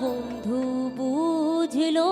বন্ধু বুঝলো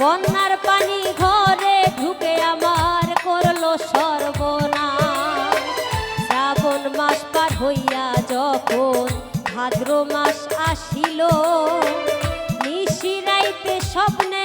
বন্যার পানি ঘরে ঢুকে আমার করল সর্বনাশ। শ্রাবণ মাস পার হইয়া যখন ভাদ্র মাস আসিল নিশিরাইতে স্বপ্নে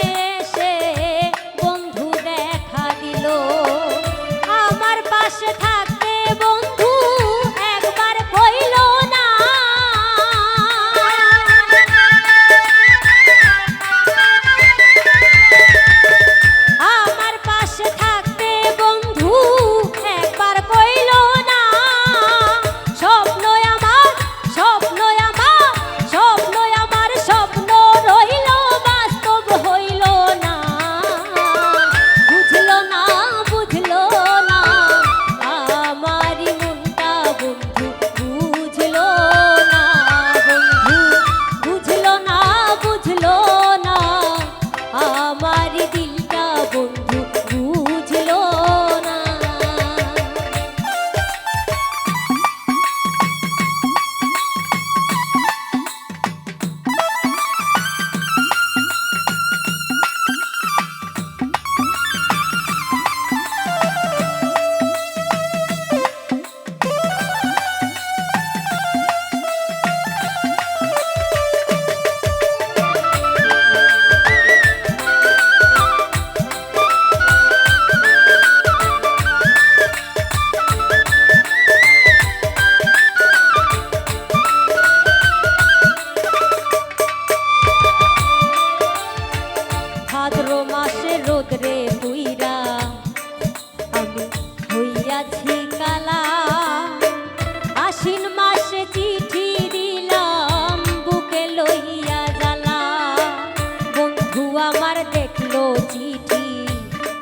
আমার দেখল চিঠি,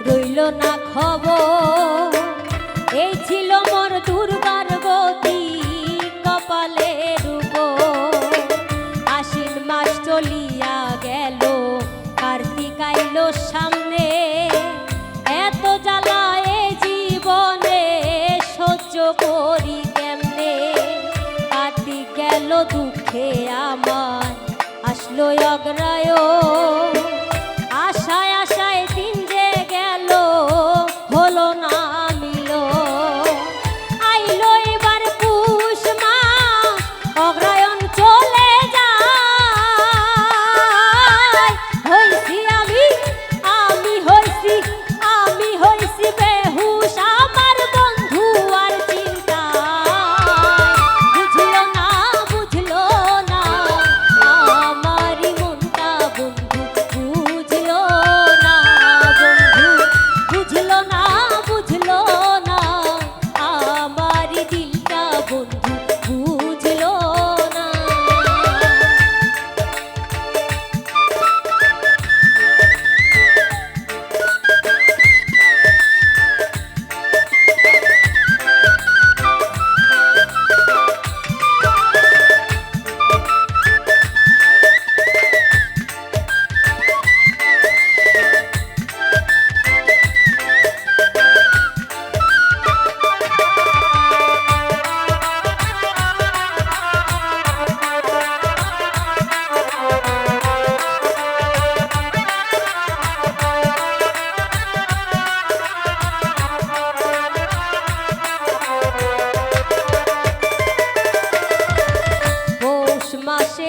রইল না খবর। এই ছিল মোর দুর্বার গতি, কপালে উপর আশ্বিন মাস চলিয়া গেল, কার্তিক আইল সামনে। এত জ্বালা এ জীবনে, সহ্য করি কেমনে? কার্তিক গেল দুঃখে আমার, আসলো অগ্রায়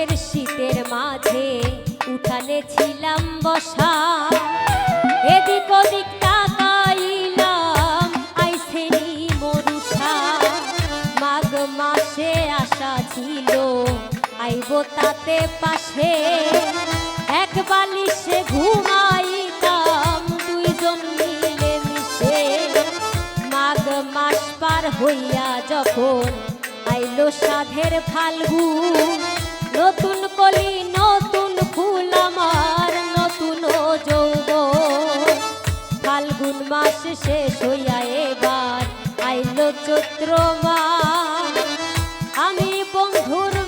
মাসের শীতের মাঝে উঠানে ছিলাম বসা। এদিক ওদিক তাকাইলাম আইসেনি মরুষা মাঘ মাসে আশা ছিল, আইব তাতে পাশে। এক বালিশে ঘুমাইতাম, দুইজন মিলে মিশে। মাঘ মাস পার হইয়া যখন আইলো সাধের ফাল্গুন নতুন নতুন ফুল আমার ফাল্গুন শেষ এবার আইল মা আমি বন্ধুর